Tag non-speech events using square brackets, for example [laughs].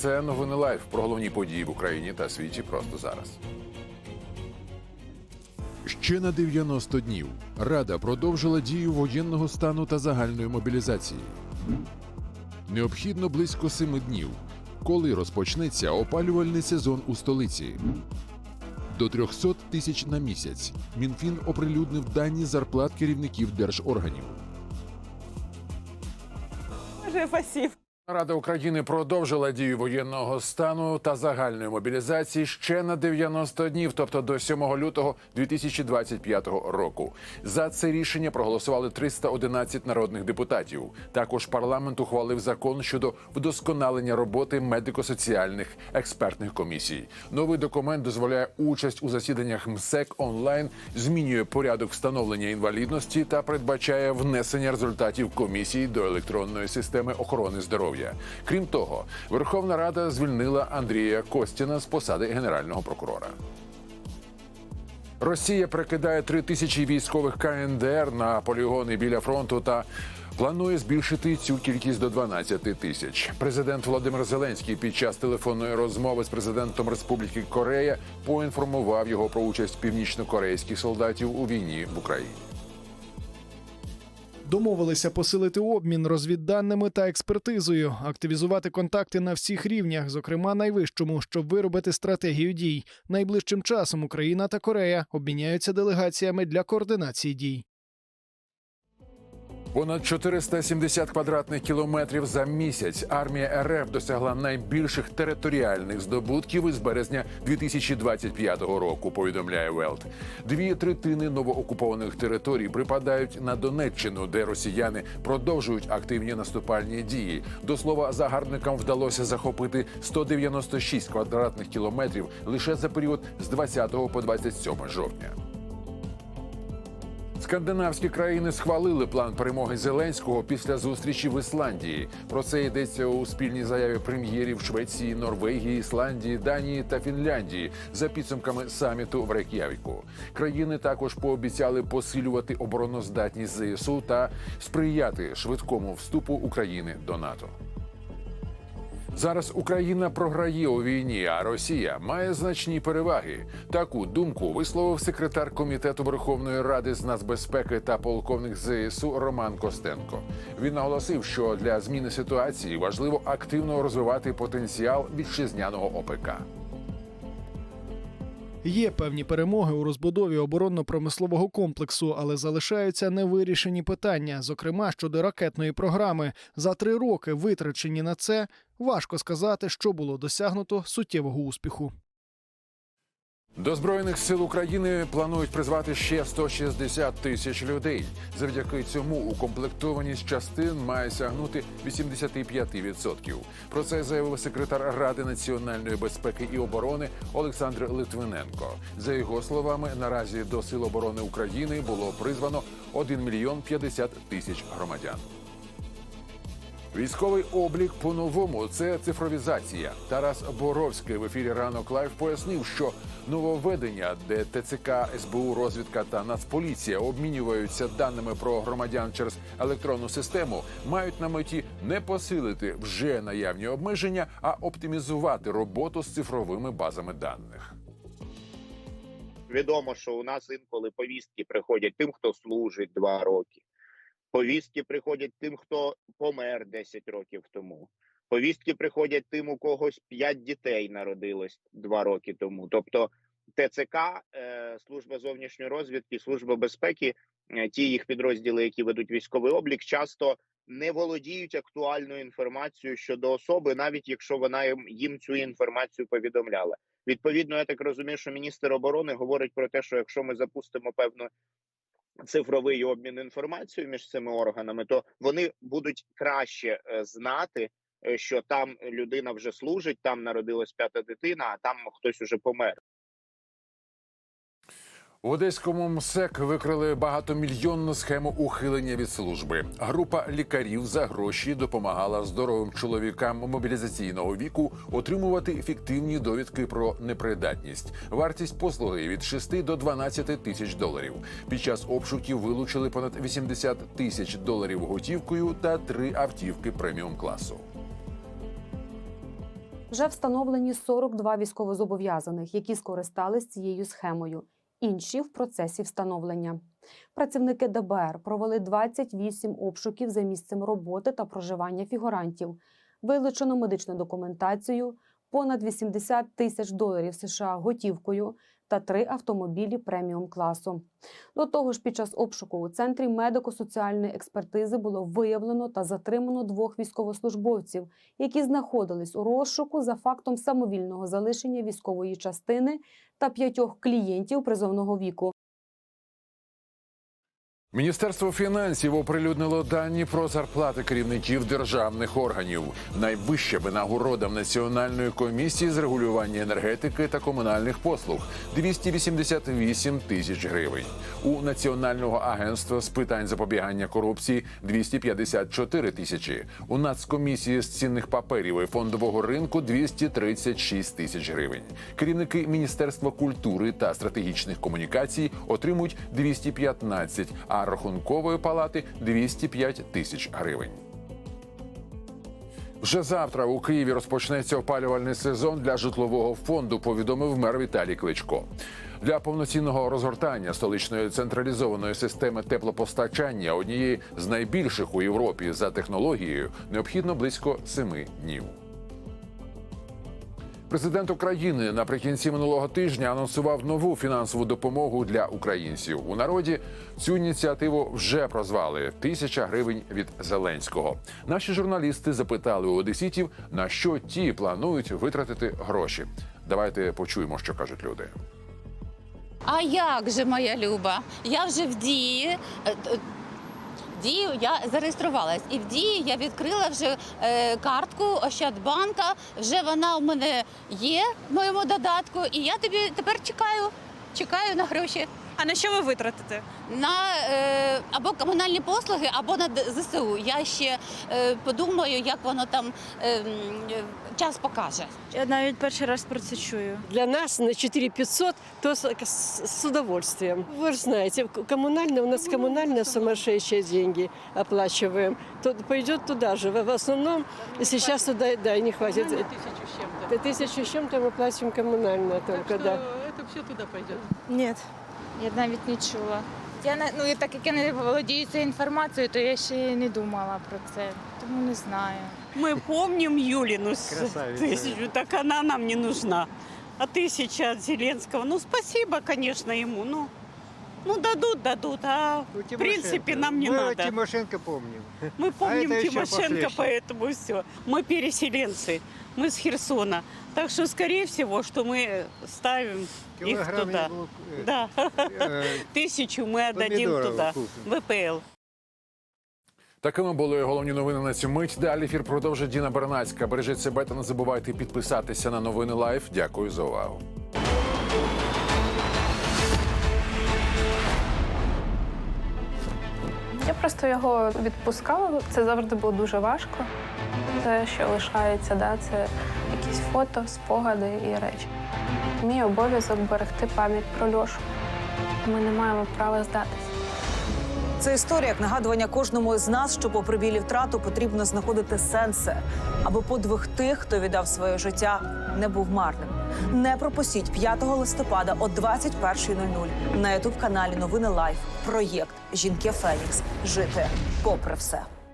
Це новини лайф про головні події в Україні та світі просто зараз. Ще на 90 днів Рада продовжила дію воєнного стану та загальної мобілізації. Необхідно близько семи днів, коли розпочнеться опалювальний сезон у столиці. До 300 тисяч на місяць. Мінфін оприлюднив дані зарплат керівників держорганів. Боже, спасибо. Рада України продовжила дію воєнного стану та загальної мобілізації ще на 90 днів, тобто до 7 лютого 2025 року. За це рішення проголосували 311 народних депутатів. Також парламент ухвалив закон щодо вдосконалення роботи медико-соціальних експертних комісій. Новий документ дозволяє участь у засіданнях МСЕК онлайн, змінює порядок встановлення інвалідності та передбачає внесення результатів комісії до електронної системи охорони здоров'я. Крім того, Верховна Рада звільнила Андрія Костіна з посади генерального прокурора. Росія прикидає три тисячі військових КНДР на полігони біля фронту та планує збільшити цю кількість до 12 тисяч. Президент Володимир Зеленський під час телефонної розмови з президентом Республіки Корея поінформував його про участь північно-корейських солдатів у війні в Україні. Домовилися посилити обмін розвідданими та експертизою, активізувати контакти на всіх рівнях, зокрема найвищому, щоб виробити стратегію дій. Найближчим часом Україна та Корея обміняються делегаціями для координації дій. Понад 470 квадратних кілометрів за місяць армія РФ досягла найбільших територіальних здобутків із березня 2025 року. Повідомляє Велт. Дві третини новоокупованих територій припадають на Донеччину, де росіяни продовжують активні наступальні дії. До слова, загарбникам вдалося захопити 196 квадратних кілометрів лише за період з 20 по 27 жовтня. Скандинавські країни схвалили план перемоги Зеленського після зустрічі в Ісландії. Про це йдеться у спільній заяві прем'єрів Швеції, Норвегії, Ісландії, Данії та Фінляндії за підсумками саміту в Рейк'явіку. Країни також пообіцяли посилювати обороноздатність ЗСУ та сприяти швидкому вступу України до НАТО. Зараз Україна програє у війні, а Росія має значні переваги. Таку думку висловив секретар комітету Верховної Ради з нацбезпеки та полковник ЗСУ Роман Костенко. Він наголосив, що для зміни ситуації важливо активно розвивати потенціал вітчизняного ОПК. Є певні перемоги у розбудові оборонно-промислового комплексу, але залишаються невирішені питання, зокрема щодо ракетної програми. За три роки, витрачені на це, важко сказати, що було досягнуто суттєвого успіху. До збройних сил України планують призвати ще 160 тисяч людей. Завдяки цьому укомплектованість частин має сягнути 85%. Про це заявив секретар Ради національної безпеки і оборони Олександр Литвиненко. За його словами, наразі до сил оборони України було призвано 1 мільйон 50 тисяч громадян. Військовий облік по-новому це цифровізація. Тарас Боровський в ефірі ранок лайв пояснив, що нововведення, де ТЦК, СБУ, розвідка та Нацполіція обмінюються даними про громадян через електронну систему, мають на меті не посилити вже наявні обмеження, а оптимізувати роботу з цифровими базами даних. Відомо, що у нас інколи повістки приходять тим, хто служить два роки. Повістки приходять тим, хто помер 10 років тому. Повістки приходять тим, у когось 5 дітей народилось два роки тому. Тобто ТЦК, е, служба зовнішньої розвідки, служба безпеки, е, ті їх підрозділи, які ведуть військовий облік, часто не володіють актуальною інформацією щодо особи, навіть якщо вона їм цю інформацію повідомляла. Відповідно, я так розумію, що міністр оборони говорить про те, що якщо ми запустимо певну цифровий обмін інформацією між цими органами, то вони будуть краще е, знати, е, що там людина вже служить, там народилась п'ята дитина, а там хтось уже помер. В одеському МСЕК викрили багатомільйонну схему ухилення від служби. Група лікарів за гроші допомагала здоровим чоловікам мобілізаційного віку отримувати фіктивні довідки про непридатність. Вартість послуги від 6 до 12 тисяч доларів. Під час обшуків вилучили понад 80 тисяч доларів готівкою та три автівки преміум класу. Вже встановлені 42 військовозобов'язаних, які скористались цією схемою. Інші в процесі встановлення. Працівники ДБР провели 28 обшуків за місцем роботи та проживання фігурантів. Вилучено медичну документацію, понад 80 тисяч доларів США готівкою та три автомобілі преміум класу. До того ж, під час обшуку у центрі медико-соціальної експертизи було виявлено та затримано двох військовослужбовців, які знаходились у розшуку за фактом самовільного залишення військової частини та п'ятьох клієнтів призовного віку. Міністерство фінансів оприлюднило дані про зарплати керівників державних органів. Найвища винагорода в Національної комісії з регулювання енергетики та комунальних послуг 288 тисяч гривень. У Національного агентства з питань запобігання корупції 254 тисячі. У Нацкомісії з цінних паперів і фондового ринку 236 тисяч гривень. Керівники Міністерства культури та стратегічних комунікацій отримують 215, а рахункової палати 205 тисяч гривень. Вже завтра у Києві розпочнеться опалювальний сезон для житлового фонду. Повідомив мер Віталій Кличко. Для повноцінного розгортання столичної централізованої системи теплопостачання однієї з найбільших у Європі за технологією необхідно близько семи днів. Президент України наприкінці минулого тижня анонсував нову фінансову допомогу для українців. У народі цю ініціативу вже прозвали тисяча гривень від Зеленського. Наші журналісти запитали у одеситів, на що ті планують витратити гроші. Давайте почуємо, що кажуть люди. А як же, моя Люба? Я вже в дії. Т- Дію я зареєструвалась, і в дії я відкрила вже е, картку Ощадбанка. Вже вона у мене є в моєму додатку, і я тобі тепер чекаю. Чекаю на гроші А на що ви витратите? на е, або комунальні послуги, або на Д- ЗСУ. Я ще е, подумаю, як воно там е, м, е, час покаже. Я навіть перший раз про це чую. Для нас на 4500 то с, с- с удовольствием. Вы же знаете, к- коммунальные, у нас коммунальные сумасшедшие деньги оплачиваем. То пойдет туда же. В в основном сейчас туда да, и не хватит. Тысячу с чем-то. Т- Тысячу с чем-то мы платим коммунальное Так только, что да. это все туда пойдет. Ні. Я навіть не чула. Я не ну і так як я не володію цією інформацією, то я ще й не думала про це. Тому не знаю. Мы помним Юлину с тысячу, так она нам не нужна. А тысяча от Зеленского, ну спасибо, конечно, ему, ну, ну дадут, дадут, а в принципе нам не Мы надо. Тимошенко помним. Мы помним это еще Тимошенко, похлеще. поэтому все. Мы переселенцы, мы с Херсона. Так что, скорее всего, что мы ставим их Килограмм туда. яблок, э, Да, э, [laughs] тысячу мы отдадим помидоров туда, купим. ВПЛ. Такими були головні новини на цю мить. Далі ефір продовжить Діна Бернацька. Бережіть себе та не забувайте підписатися на новини Лайф. Дякую за увагу. Просто його відпускала. Це завжди було дуже важко. Те, що лишається, да, це якісь фото, спогади і речі. Мій обов'язок берегти пам'ять про Льошу. Ми не маємо права здатися. Це історія як нагадування кожному з нас, що попри білі втрату потрібно знаходити сенси, аби подвиг тих, хто віддав своє життя, не був марним. Не пропустіть 5 листопада о 21.00 на ютуб каналі Новини Лайф. Проєкт Жінки Фенікс. Жити попри все.